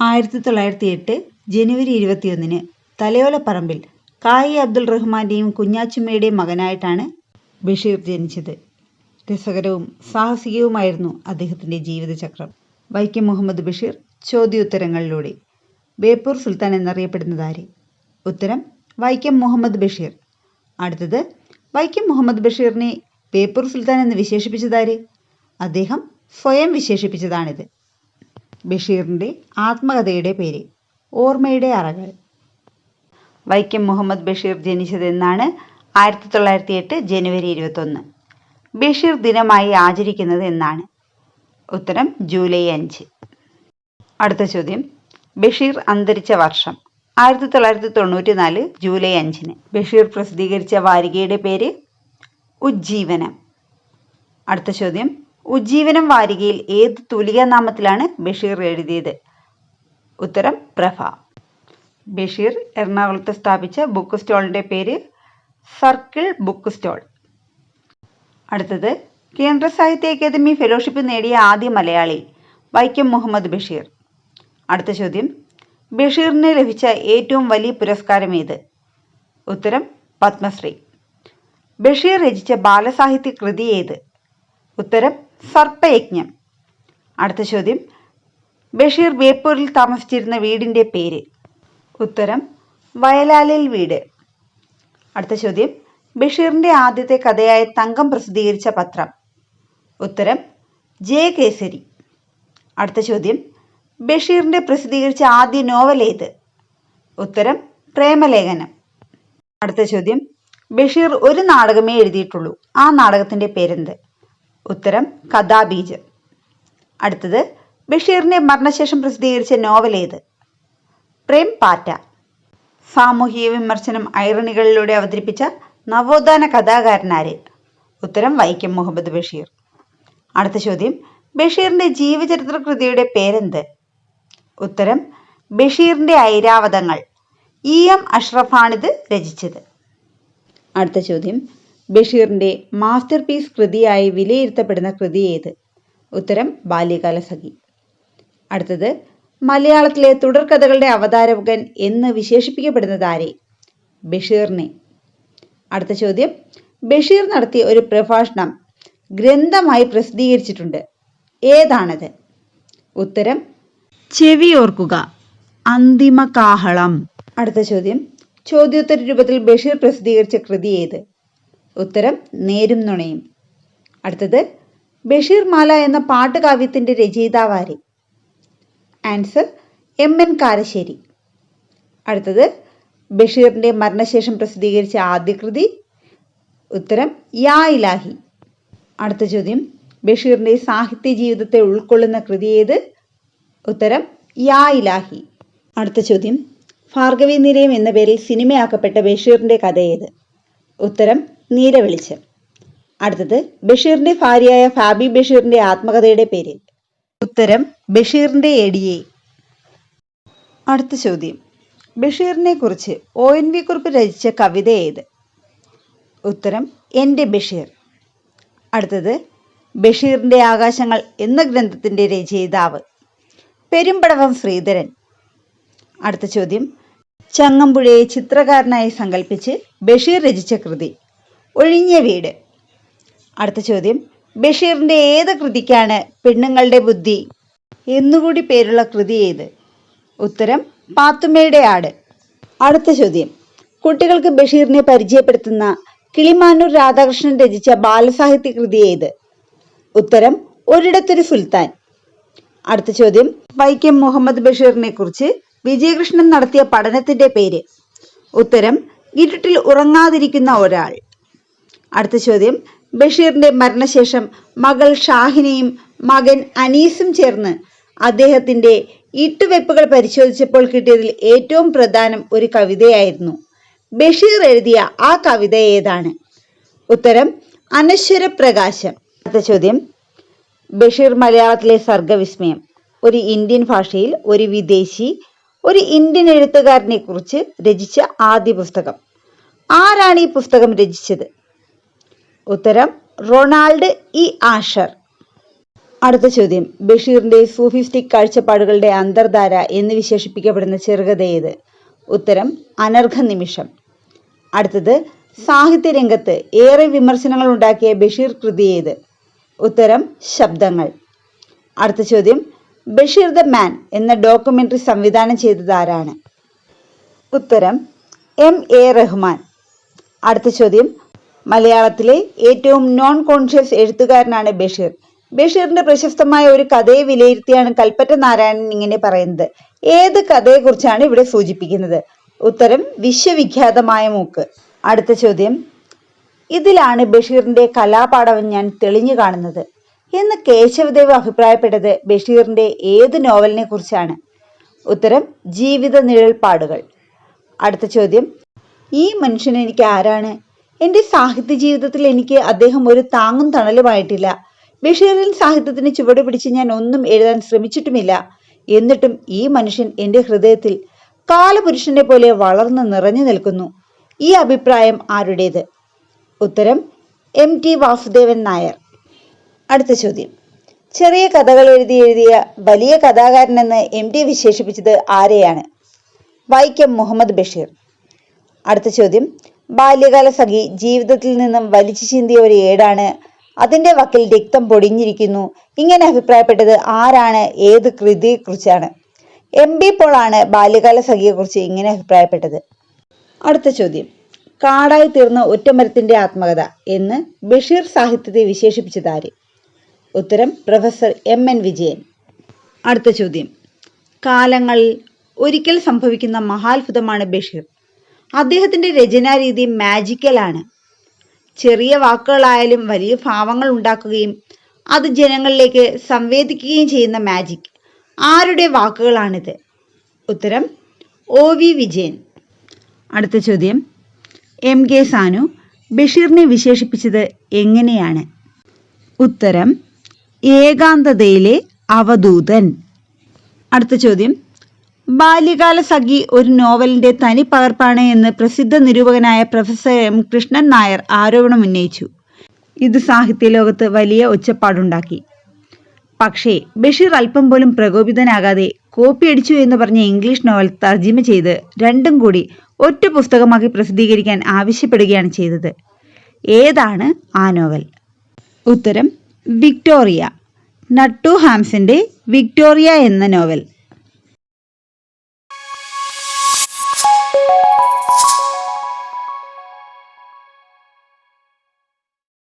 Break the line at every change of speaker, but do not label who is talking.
ആയിരത്തി തൊള്ളായിരത്തി എട്ട് ജനുവരി ഇരുപത്തിയൊന്നിന് തലയോലപ്പറമ്പിൽ കായി അബ്ദുൾ റഹ്മാന്റെയും കുഞ്ഞാച്ചുമ്മയുടെയും മകനായിട്ടാണ് ബഷീർ ജനിച്ചത്. രസകരവും സാഹസികവുമായിരുന്നു അദ്ദേഹത്തിന്റെ ജീവിതചക്രം. വൈക്കം മുഹമ്മദ് ബഷീർ ചോദ്യോത്തരങ്ങളിലൂടെ ബേപ്പൂർ സുൽത്താൻ എന്നറിയപ്പെടുന്നതാര്? ഉത്തരം വൈക്കം മുഹമ്മദ് ബഷീർ. അടുത്തത് വൈക്കം മുഹമ്മദ് ബഷീറിനെ ബേപ്പൂർ സുൽത്താൻ എന്ന് വിശേഷിപ്പിച്ചതാര്? അദ്ദേഹം സ്വയം വിശേഷിപ്പിച്ചതാണിത്. ബഷീറിന്റെ ആത്മകഥയുടെ പേര്? ഓർമ്മയുടെ അറകൾ. വൈക്കം മുഹമ്മദ് ബഷീർ ജനിച്ചത് എന്നാണ്? ആയിരത്തി തൊള്ളായിരത്തി എട്ട് ജനുവരി ഇരുപത്തൊന്ന്. ബഷീർ ദിനമായി ആചരിക്കുന്നത് എന്നാണ്? ഉത്തരം ജൂലൈ അഞ്ച്. അടുത്ത ചോദ്യം ബഷീർ അന്തരിച്ച വർഷം? ആയിരത്തി തൊള്ളായിരത്തി തൊണ്ണൂറ്റി നാല് ജൂലൈ അഞ്ചിന്. ബഷീർ പ്രസിദ്ധീകരിച്ച വാരികയുടെ പേര്? ഉജ്ജീവനം. അടുത്ത ചോദ്യം ഉജ്ജീവനം വാരികയിൽ ഏത് തൂലികാനാമത്തിലാണ് ബഷീർ എഴുതിയത്? ഉത്തരം പ്രഭ. ബഷീർ എറണാകുളത്ത് സ്ഥാപിച്ച ബുക്ക് സ്റ്റാളിന്റെ പേര്? സർക്കിൾ ബുക്ക് സ്റ്റോൾ അടുത്തത് കേന്ദ്ര സാഹിത്യ അക്കാദമി ഫെലോഷിപ്പ് നേടിയ ആദ്യ മലയാളി? വൈക്കം മുഹമ്മദ് ബഷീർ. അടുത്ത ചോദ്യം ബഷീറിന് ലഭിച്ച ഏറ്റവും വലിയ പുരസ്കാരം ഏത്? ഉത്തരം പത്മശ്രീ. ബഷീർ രചിച്ച ബാലസാഹിത്യ കൃതി ഏത്? ഉത്തരം സർപ്പയജ്ഞം. അടുത്ത ചോദ്യം ബഷീർ ബേപ്പൂരിൽ താമസിച്ചിരുന്ന വീടിന്റെ പേര്? ഉത്തരം വയലാലിൽ വീട്. അടുത്ത ചോദ്യം ബഷീറിന്റെ ആദ്യത്തെ കഥയായ തങ്കം പ്രസിദ്ധീകരിച്ച പത്രം? ഉത്തരം ജയകേസരി. അടുത്ത ചോദ്യം ബഷീറിന്റെ പ്രസിദ്ധീകരിച്ച ആദ്യ നോവൽ ഏത്? ഉത്തരം പ്രേമലേഖനം. അടുത്ത ചോദ്യം ബഷീർ ഒരു നാടകമേ എഴുതിയിട്ടുള്ളൂ. ആ നാടകത്തിന്റെ പേരെന്ത്? ഉത്തരം കഥാബീജ് അടുത്തത് ബഷീറിന്റെ മരണശേഷം പ്രസിദ്ധീകരിച്ച നോവൽ ഏത്? പ്രേം പാറ്റ. സാമൂഹിക വിമർശനം ഐറണികളിലൂടെ അവതരിപ്പിച്ച നവോത്ഥാന കഥാകാരനാര്? ഉത്തരം വൈക്കം മുഹമ്മദ് ബഷീർ. അടുത്ത ചോദ്യം ബഷീറിന്റെ ജീവചരിത്ര കൃതിയുടെ പേരെന്ത്? ഉത്തരം ബഷീറിന്റെ ഐരാവതങ്ങൾ. ഇ. എം. അഷ്റഫാണിത് രചിച്ചത്. അടുത്ത ചോദ്യം ബഷീറിന്റെ മാസ്റ്റർ പീസ് കൃതിയായി വിലയിരുത്തപ്പെടുന്ന കൃതി ഏത്? ഉത്തരം ബാല്യകാലസഖി. അടുത്തത് മലയാളത്തിലെ തുടർകഥകളുടെ അവതാരകൻ എന്ന് വിശേഷിപ്പിക്കപ്പെടുന്നത് ആരെ ബഷീറിനെ. അടുത്ത ചോദ്യം ബഷീർ നടത്തിയ ഒരു പ്രഭാഷണം ഗ്രന്ഥമായി പ്രസിദ്ധീകരിച്ചിട്ടുണ്ട്. ഏതാണത്? ഉത്തരം ചെവിയോർക്കുക അന്തിമകാഹളം. അടുത്ത ചോദ്യം ചോദ്യോത്തര രൂപത്തിൽ ബഷീർ പ്രസിദ്ധീകരിച്ച കൃതി ഏത്? ഉത്തരം നേരും നുണയും. അടുത്തത് ബഷീർ മാല എന്ന പാട്ടുകാവ്യത്തിന്റെ രചയിതാവാര്? Answer M. എൻ. കാരശ്ശേരി. അടുത്തത് ബഷീറിന്റെ മരണശേഷം പ്രസിദ്ധീകരിച്ച ആദ്യ കൃതി? ഉത്തരം യാ ഇലാഹി. അടുത്ത ചോദ്യം ബഷീറിന്റെ സാഹിത്യ ജീവിതത്തെ ഉൾക്കൊള്ളുന്ന കൃതി ഏത്? ഉത്തരം യാ ഇലാഹി. അടുത്ത ചോദ്യം ഭാർഗവീ നിലയം എന്ന പേരിൽ സിനിമയാക്കപ്പെട്ട ബഷീറിന്റെ കഥ ഏത്? ഉത്തരം നീരവെളിച്ചം. അടുത്തത് ബഷീറിന്റെ ഭാര്യയായ ഫാബി ബഷീറിന്റെ ആത്മകഥയുടെ പേര്? ഉത്തരം ബഷീറിന്റെ എടിയെ. അടുത്ത ചോദ്യം ബഷീറിനെ കുറിച്ച് ഒ. എൻ. വി. കുറിപ്പ് രചിച്ച കവിത ഏത്? ഉത്തരം എന്റെ ബഷീർ. അടുത്തത് ബഷീറിന്റെ ആകാശങ്ങൾ എന്ന ഗ്രന്ഥത്തിന്റെ രചയിതാവ്? പെരുമ്പടവം ശ്രീധരൻ. അടുത്ത ചോദ്യം ചങ്ങമ്പുഴയെ ചിത്രകാരനായി സങ്കല്പിച്ച് ബഷീർ രചിച്ച കൃതി? ഒഴിഞ്ഞ വീട്. അടുത്ത ചോദ്യം ബഷീറിന്റെ ഏത് കൃതിക്കാണ് പെണ്ണുങ്ങളുടെ ബുദ്ധി എന്നുകൂടി പേരുള്ള കൃതി ഏത്? ഉത്തരം പാത്തുമ്മയുടെ ആട്. അടുത്ത ചോദ്യം കുട്ടികൾക്ക് ബഷീറിനെ പരിചയപ്പെടുത്തുന്ന കിളിമാനൂർ രാധാകൃഷ്ണൻ രചിച്ച ബാലസാഹിത്യ കൃതി ഏത്? ഉത്തരം ഒരിടത്തൊരു സുൽത്താൻ. അടുത്ത ചോദ്യം വൈക്കം മുഹമ്മദ് ബഷീറിനെ കുറിച്ച് വിജയകൃഷ്ണൻ നടത്തിയ പഠനത്തിന്റെ പേര്? ഉത്തരം ഇരുട്ടിൽ ഉറങ്ങാതിരിക്കുന്ന ഒരാൾ. അടുത്ത ചോദ്യം ബഷീറിന്റെ മരണശേഷം മകൾ ഷാഹിനയും മകൻ അനീസും ചേർന്ന് അദ്ദേഹത്തിന്റെ ഈട്ടുവെപ്പുകൾ പരിശോധിച്ചപ്പോൾ കിട്ടിയതിൽ ഏറ്റവും പ്രധാനം ഒരു കവിതയായിരുന്നു. ബഷീർ എഴുതിയ ആ കവിത ഏതാണ്? ഉത്തരം അനശ്വര പ്രകാശം അടുത്ത ചോദ്യം ബഷീർ മലയാളത്തിലെ സർഗവിസ്മയം ഒരു ഇന്ത്യൻ ഭാഷയിൽ ഒരു വിദേശി ഒരു ഇന്ത്യൻ എഴുത്തുകാരനെ കുറിച്ച് രചിച്ച ആദ്യ പുസ്തകം? ആരാണ് ഈ പുസ്തകം രചിച്ചത്? ഉത്തരം റൊണാൾഡ് ഇ. ആഷർ. അടുത്ത ചോദ്യം ബഷീറിന്റെ സൂഫിസ്റ്റിക് കാഴ്ചപ്പാടുകളുടെ അന്തർധാര എന്ന് വിശേഷിപ്പിക്കപ്പെടുന്ന ചെറുകഥ ഏത്? ഉത്തരം അനർഘ നിമിഷം. അടുത്തത് സാഹിത്യരംഗത്ത് ഏറെ വിമർശനങ്ങൾ ഉണ്ടാക്കിയ ബഷീർ കൃതി ഏത്? ഉത്തരം ശബ്ദങ്ങൾ. അടുത്ത ചോദ്യം ബഷീർ ദ മാൻ എന്ന ഡോക്യുമെന്ററി സംവിധാനം ചെയ്തത് ആരാണ്? ഉത്തരം എം എ റഹ്മാൻ. അടുത്ത ചോദ്യം മലയാളത്തിലെ ഏറ്റവും നോൺ കോൺഷ്യസ് എഴുത്തുകാരനാണ് ബഷീർ. ബഷീറിന്റെ പ്രശസ്തമായ ഒരു കഥയെ വിലയിരുത്തിയാണ് കൽപ്പറ്റ നാരായണൻ ഇങ്ങനെ പറയുന്നത്. ഏത് കഥയെക്കുറിച്ചാണ് ഇവിടെ സൂചിപ്പിക്കുന്നത്? ഉത്തരം വിശ്വവിഖ്യാതമായ മൂക്ക്. അടുത്ത ചോദ്യം. ഇതിലാണ് ബഷീറിന്റെ കലാപാഠവൻ ഞാൻ തെളിഞ്ഞു കാണുന്നത്. എന്ന് കേശവദേവ് അഭിപ്രായപ്പെട്ടത് ബഷീറിന്റെ ഏത് നോവലിനെ കുറിച്ചാണ്? ഉത്തരം ജീവിത നിഴൽപ്പാടുകൾ. അടുത്ത ചോദ്യം. ഈ മനുഷ്യൻ എനിക്ക് ആരാണ്? എന്റെ സാഹിത്യ ജീവിതത്തിൽ എനിക്ക് അദ്ദേഹം ഒരു താങ്ങും തണലുമായിട്ടില്ല. ബഷീറിൻ സാഹിത്യത്തിന് ചുവട് പിടിച്ച് ഞാൻ ഒന്നും എഴുതാൻ ശ്രമിച്ചിട്ടുമില്ല. എന്നിട്ടും ഈ മനുഷ്യൻ എന്റെ ഹൃദയത്തിൽ കാലപുരുഷനെ പോലെ വളർന്നു നിറഞ്ഞു നിൽക്കുന്നു. ഈ അഭിപ്രായം ആരുടേത്? ഉത്തരം എം ടി വാസുദേവൻ നായർ. അടുത്ത ചോദ്യം. ചെറിയ കഥകൾ എഴുതി എഴുതിയ വലിയ കഥാകാരനെന്ന് എം ടി വിശേഷിപ്പിച്ചത് ആരെയാണ്? വൈക്കം മുഹമ്മദ് ബഷീർ. അടുത്ത ചോദ്യം. ബാല്യകാല സഖി ജീവിതത്തിൽ നിന്നും വലിച്ചു ചിന്തിയ ഒരു ഏടാണ്. അതിന്റെ വക്കിൽ രക്തം പൊടിഞ്ഞിരിക്കുന്നു. ഇങ്ങനെ അഭിപ്രായപ്പെട്ടത് ആരാണ് ഏത് കൃതിയെക്കുറിച്ചാണ്? എം ബി പോളാണ് ബാല്യകാല സഖിയെക്കുറിച്ച് ഇങ്ങനെ അഭിപ്രായപ്പെട്ടത്. അടുത്ത ചോദ്യം. കാടായി തീർന്ന ഒറ്റമരത്തിന്റെ ആത്മകഥ എന്ന് ബഷീർ സാഹിത്യത്തെ വിശേഷിപ്പിച്ചത് ആര്? ഉത്തരം പ്രൊഫസർ എം എൻ വിജയൻ. അടുത്ത ചോദ്യം. കാലങ്ങളിൽ ഒരിക്കൽ സംഭവിക്കുന്ന മഹാത്ഭുതമാണ് ബഷീർ. അദ്ദേഹത്തിന്റെ രചനാരീതി മാജിക്കലാണ് ചെറിയ വാക്കുകളായാലും വലിയ ഭാവങ്ങൾ ഉണ്ടാക്കുകയും അത് ജനങ്ങളിലേക്ക് സംവേദിക്കുകയും ചെയ്യുന്ന മാജിക് ആരുടെ വാക്കുകളാണിത്? ഉത്തരം ഒ വി വിജയൻ. അടുത്ത ചോദ്യം എം കെ സാനു ബഷീറിനെ വിശേഷിപ്പിച്ചത് എങ്ങനെയാണ്? ഉത്തരം ഏകാന്തതയിലെ അവധൂതൻ. അടുത്ത ചോദ്യം ബാല്യകാല സഖി ഒരു നോവലിന്റെ തനി പകർപ്പാണ് എന്ന് പ്രസിദ്ധ നിരൂപകനായ പ്രൊഫസർ എം കൃഷ്ണൻ നായർ ആരോപണം ഉന്നയിച്ചു. ഇത് സാഹിത്യ ലോകത്ത് വലിയ ഒച്ചപ്പാടുണ്ടാക്കി. പക്ഷേ ബഷീർ അല്പം പോലും പ്രകോപിതനാകാതെ കോപ്പി അടിച്ചു എന്ന് പറഞ്ഞ ഇംഗ്ലീഷ് നോവൽ തർജിമ ചെയ്ത് രണ്ടും കൂടി ഒറ്റ പുസ്തകമാക്കി പ്രസിദ്ധീകരിക്കാൻ ആവശ്യപ്പെടുകയാണ് ചെയ്തത്. ഏതാണ് ആ നോവൽ? ഉത്തരം വിക്ടോറിയ. നട്ടു ഹാംസിന്റെ വിക്ടോറിയ എന്ന നോവൽ.